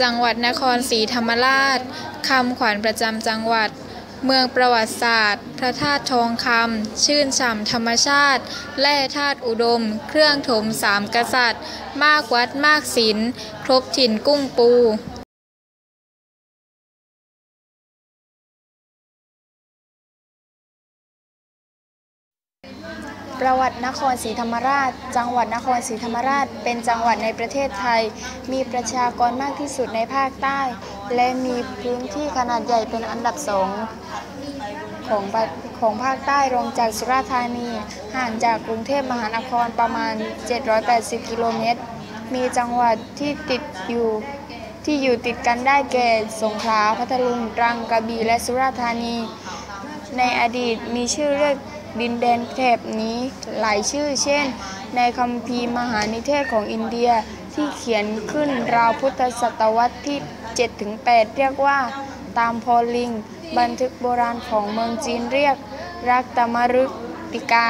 จังหวัดนครศรีธรรมราชคำขวัญประจำจังหวัด เมืองประวัติศาสตร์ พระธาตุทองคำชื่นฉ่ำธรรมชาติ แร่ธาตุอุดม เครื่องถมสามกษัตริย์ มากวัดมากศิลครบถิ่นกุ้งปู ประวัตินครศรีธรรมราช จังหวัดนครศรีธรรมราช เป็นจังหวัดในประเทศไทย มีประชากรมากที่สุดในภาคใต้ และมีพื้นที่ขนาดใหญ่เป็นอันดับสองของของภาคใต้รองจากสุราษฎร์ธานี ห่างจากกรุงเทพมหานครประมาณ 780 กิโลเมตร มีจังหวัดที่ติดอยู่ที่อยู่ติดกันได้แก่ สงขลา พัทลุง ตรัง กระบี่ และสุราษฎร์ธานี ในอดีตมีชื่อเรียก ดินแดนแถบนี้หลายชื่อ เช่น ในคัมภีร์มหานิเทศของอินเดียที่เขียนขึ้นราวพุทธศตวรรษที่ 7-8 เรียกว่า ตามพอลิง บันทึกโบราณของเมืองจีนเรียก รักตมรึกติกา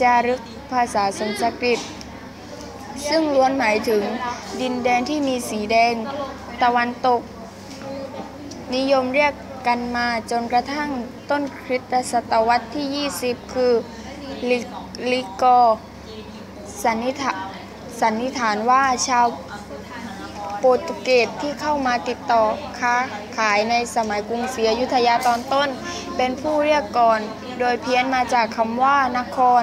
จารึกภาษาสันสกฤต ซึ่งล้วนหมายถึงดินแดนที่มีสีแดง ตะวันตก นิยมเรียก กันมาจนกระทั่งต้นคริสตศตวรรษที่ 20 คือลิลิกสันนิษฐานสันนิษฐานว่าชาวโปรตุเกสที่เข้ามาติดต่อค้าขายในสมัยกรุงศรีอยุธยาตอนต้น เป็นผู้เรียกก่อน โดยเพี้ยนมาจากคำว่านคร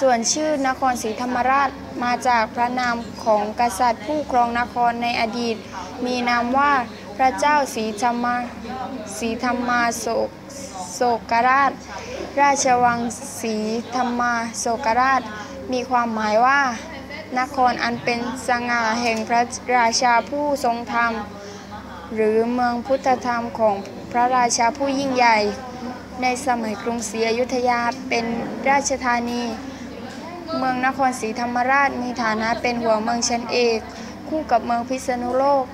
ส่วนชื่อนครศรีธรรมราชมาจากพระนามของกษัตริย์ผู้ครองนครในอดีต มีนามว่า พระเจ้าศรีธรรมาศรีธรรมาโศกโศกราช ราชวังศรีธรรมาโศกราช มีความหมายว่า นครอันเป็นสง่าแห่งพระราชาผู้ทรงธรรม หรือเมืองพุทธธรรมของพระราชาผู้ยิ่งใหญ่ ในสมัยกรุงศรีอยุธยาเป็นราชธานี เมืองนครศรีธรรมราชมีฐานะเป็นหัวเมืองชั้นเอก คู่กับเมืองพิษณุโลก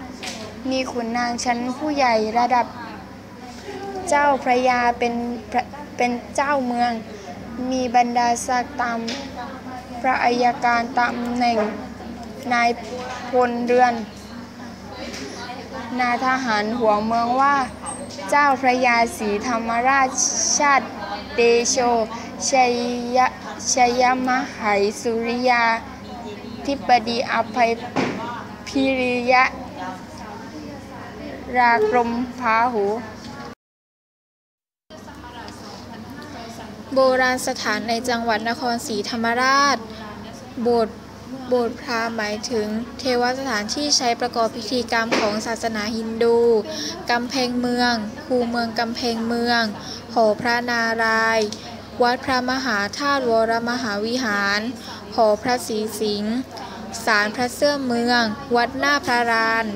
มีขุนนางชั้นผู้ใหญ่ระดับเจ้าพระยาเป็นเป็นเจ้าเมือง มีบรรดาศักดิ์ตามพระอัยการตำแหน่งนายพลเรือน นายทหารหัวเมืองว่า เจ้าพระยาศรีธรรมราชชาติเดโชชัยยะชัยมหัยสุริยา ธิปดีอภัยพิริยะ รากรมพาหู โบราณสถานในจังหวัดนครศรีธรรมราช โบสถ์โบสถ์พราหมณ์หมายถึง เทวสถานที่ใช้ประกอบพิธีกรรมของศาสนาฮินดู กำแพงเมือง คูเมืองกำแพงเมือง หอพระนารายณ์วัดพระมหาธาตุวรมหาวิหาร หอพระศรีสิงห์ศาลพระเสื่อมเมือง วัดหน้าพระราน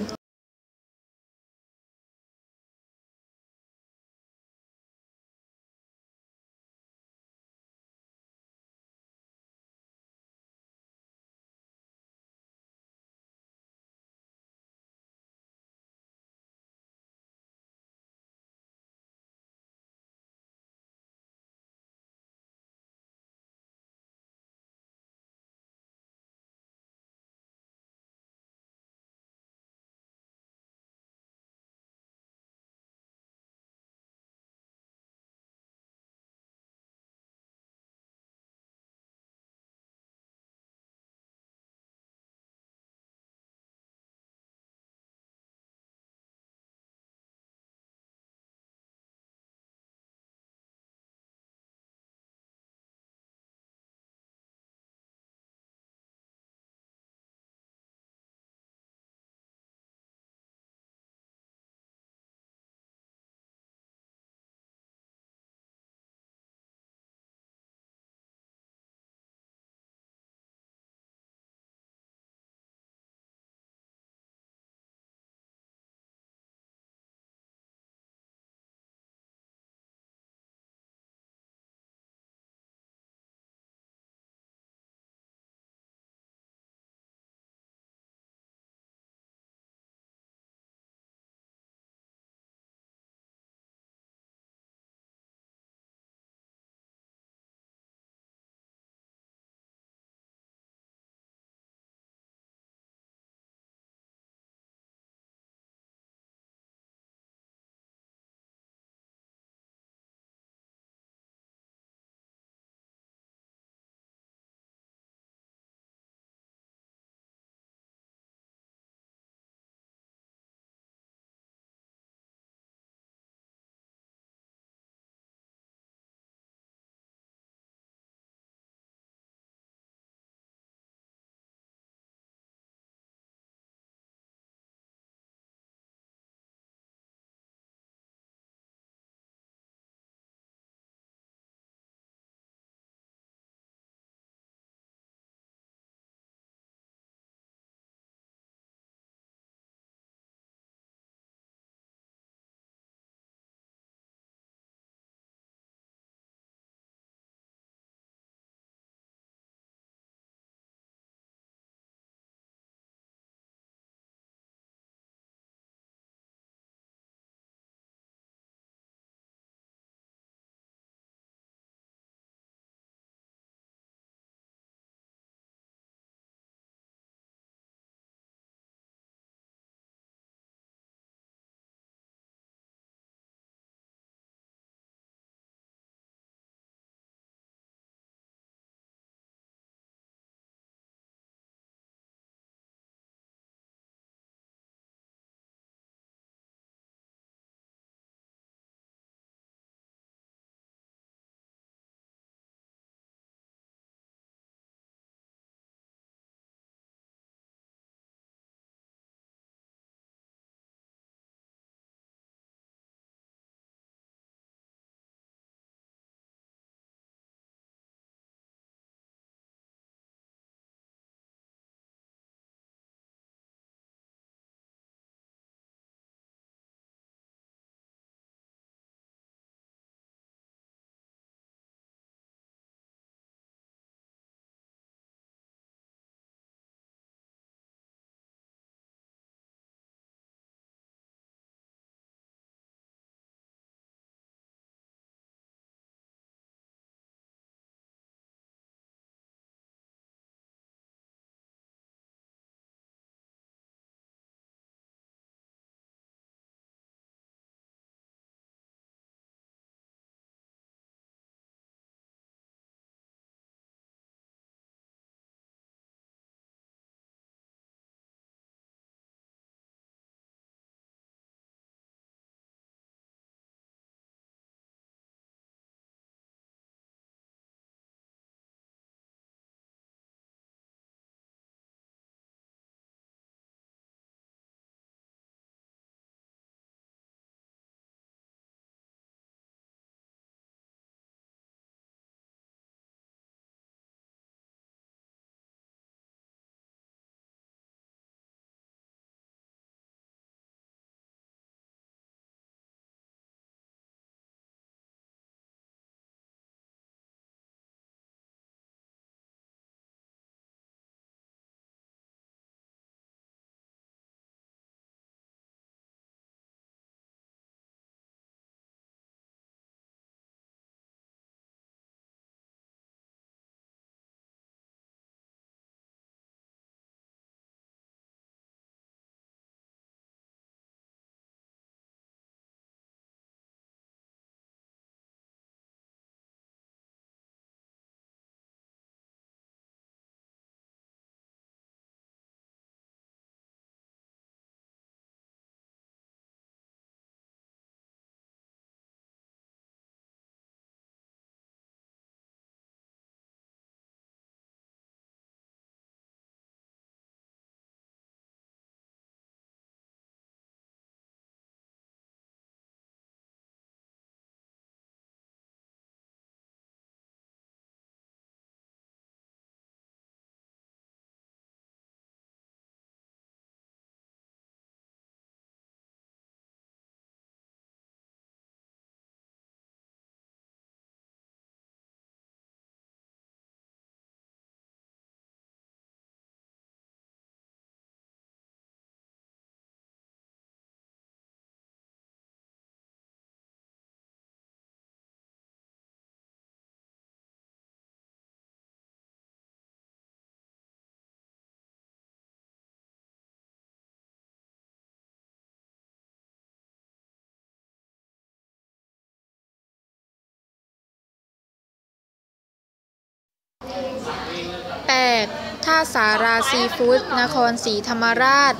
าสาราซีฟู้ดนครศรีธรรมราช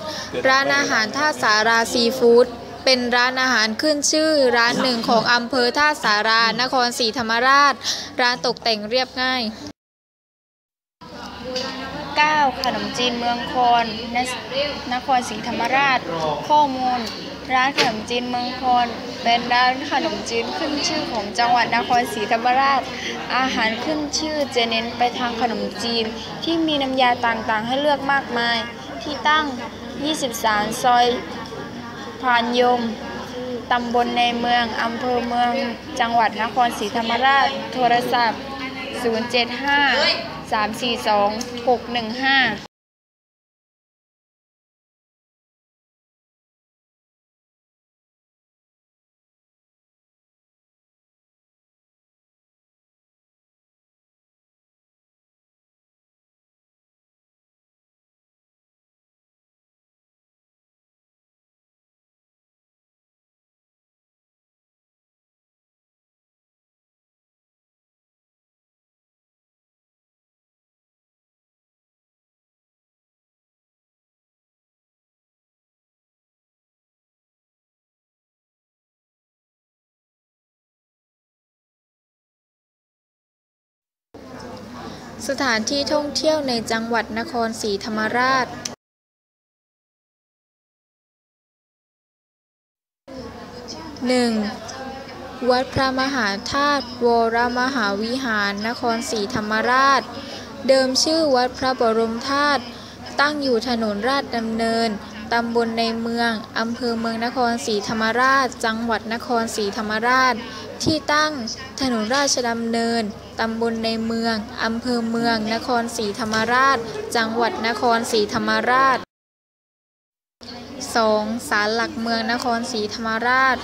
ร้านอาหารท่าสาราซีฟู้ดเป็นร้านอาหารขึ้นชื่อร้านหนึ่งของอำเภอท่าสารานครศรีธรรมราช ร้านตกแต่งเรียบง่าย 9. ขนมจีนเมืองคอนนนครศรีธรรมราช ข้อมูล ร้านขนมจีนเมืองคอนเป็นร้านขนมจีนขึ้นชื่อของจังหวัดนครศรีธรรมราช อาหารขึ้นชื่อจะเน้นไปทางขนมจีนที่มีน้ำยาต่างๆ ให้เลือกมากมาย ที่ตั้ง 23 ซอยพานยม ตำบลในเมือง อำเภอเมือง จังหวัดนครศรีธรรมราช โทรศัพท์ 075 342 615 สถานที่ท่องเที่ยวในจังหวัดนครศรีธรรมราช 1. วัดพระมหาธาตุวรมหาวิหาร นครศรีธรรมราช เดิมชื่อวัดพระบรมธาตุตั้งอยู่ถนนราชดำเนิน ตำบลในเมือง อำเภอเมืองนครศรีธรรมราช จังหวัดนครศรีธรรมราช ที่ตั้งถนนราชดำเนิน ตำบลในเมือง อำเภอเมือง นครศรีธรรมราช จังหวัดนครศรีธรรมราช 2. ศาลหลักเมืองนครศรีธรรมราช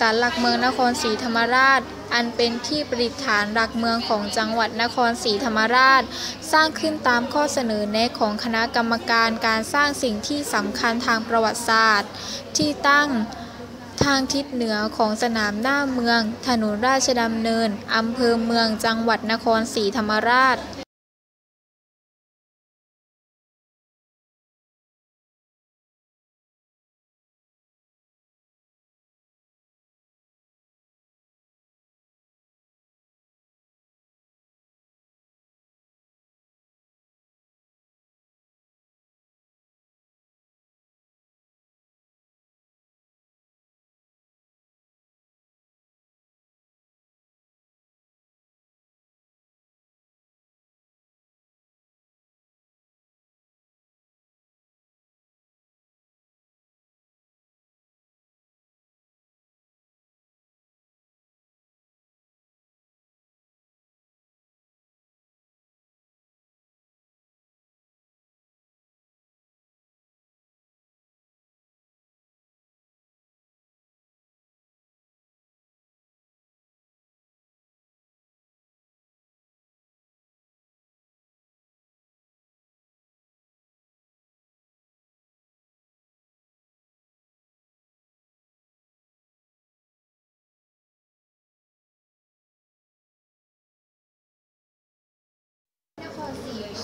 ศาลหลักเมืองนครศรีธรรมราช อันเป็นที่ประดิษฐานหลักเมืองของจังหวัดนครศรีธรรมราช สร้างขึ้นตามข้อเสนอแนะของคณะกรรมการการสร้างสิ่งที่สำคัญทางประวัติศาสตร์ ที่ตั้งทางทิศเหนือของสนามหน้าเมือง ถนนราชดำเนิน อำเภอเมืองจังหวัดนครศรีธรรมราช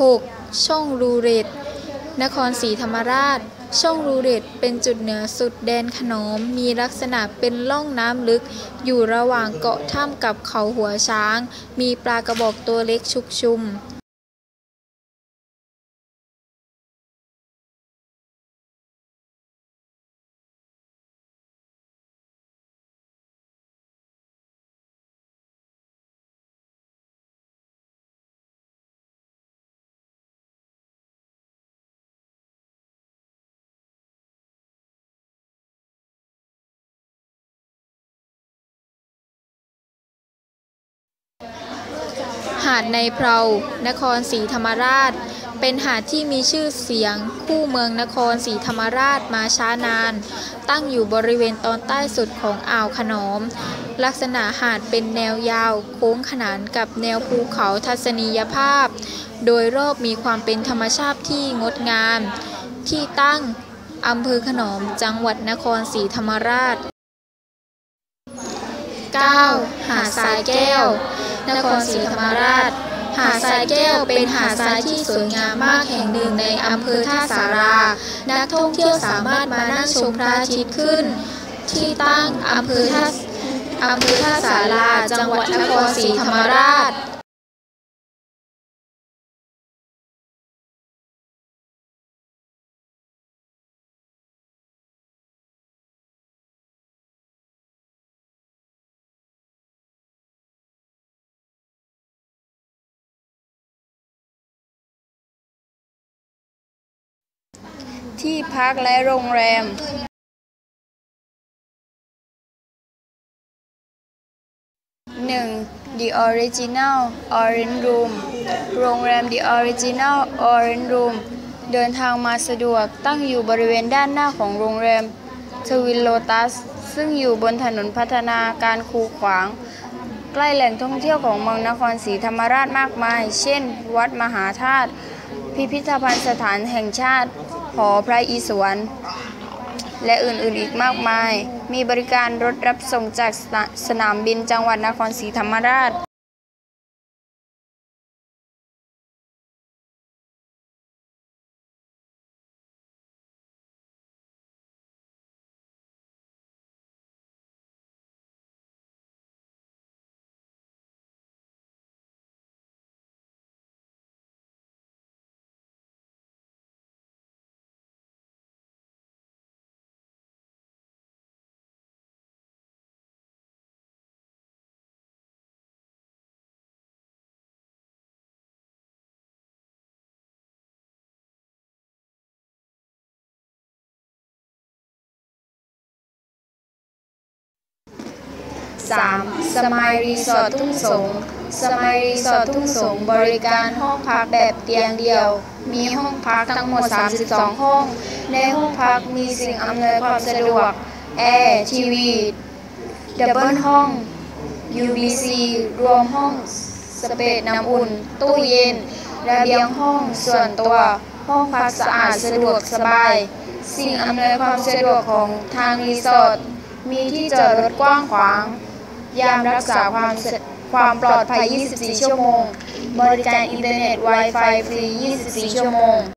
6. ช่องรูเรตนครศรีธรรมราช ช่องรูเรตเป็นจุดเหนือสุดแดนขนอม มีลักษณะเป็นล่องน้ำลึก อยู่ระหว่างเกาะถ้ำกับเขาหัวช้าง มีปลากระบอกตัวเล็กชุกชุมาดในเพลานครศรีธรรมราช เป็นหาดที่มีชื่อเสียงคู่เมืองนครศรีธรรมราชมาช้านาน ตั้งอยู่บริเวณตอนใต้สุดของอ่าวขนอม ลักษณะหาดเป็นแนวยาว โค้งขนานกับแนวภูเขาทัศนียภาพ โดยรอบมีความเป็นธรรมชาติที่งดงาม ที่ตั้งอำเภอขนอมจังหวัดนครศรีธรรมราช 9. หาดทรายแก้ว นครศรีธรรมราช หาดทรายแก้วเป็นหาดทรายที่สวยงามมากแห่งหนึ่งในอำเภอท่าสารา นักท่องเที่ยวสามารถมานั่งชมพระอาทิตย์ขึ้น ที่ตั้งอำเภอท่าอำเภอท่าสาราจังหวัดนครศรีธรรมราช ที่พักและโรงแรม 1. The Original Orange Room โรงแรม The Original Orange Room เดินทางมาสะดวกตั้งอยู่บริเวณด้านหน้าของโรงแรมทวินโลตัส ซึ่งอยู่บนถนนพัฒนาการคูขวาง ใกล้แหล่งท่องเที่ยวของเมืองนครศรีธรรมราชมากมาย เช่น วัดมหาธาตุ พิพิธภัณฑ์สถานแห่งชาติ หอพระอิศวรและอื่นๆอีกมากมาย มีบริการรถรับส่งจากสนาสนามบินจังหวัดนครศรีธรรมราช 3. สมัยรีสอร์ททุ่งสง สมัยรีสอร์ททุ่งสง บริการห้องพักแบบเตียงเดียว มีห้องพักทั้งหมด 32 ห้อง ในห้องพักมีสิ่งอำนวยความสะดวก แอร์ ทีวี ดับเบิลห้อง UBC รวมห้อง สเปซน้ำอุ่น ตู้เย็น ระเบียงห้องส่วนตัว ห้องพักสะอาดสะดวกสบาย สิ่งอำนวยความสะดวกของทางรีสอร์ทมีที่จอดรถกว้างขวาง ยามรักษาความความปลอดภัย 24 ชั่วโมง บริการอินเทอร์เน็ต Wi-Fi ฟรี 24 ชั่วโมง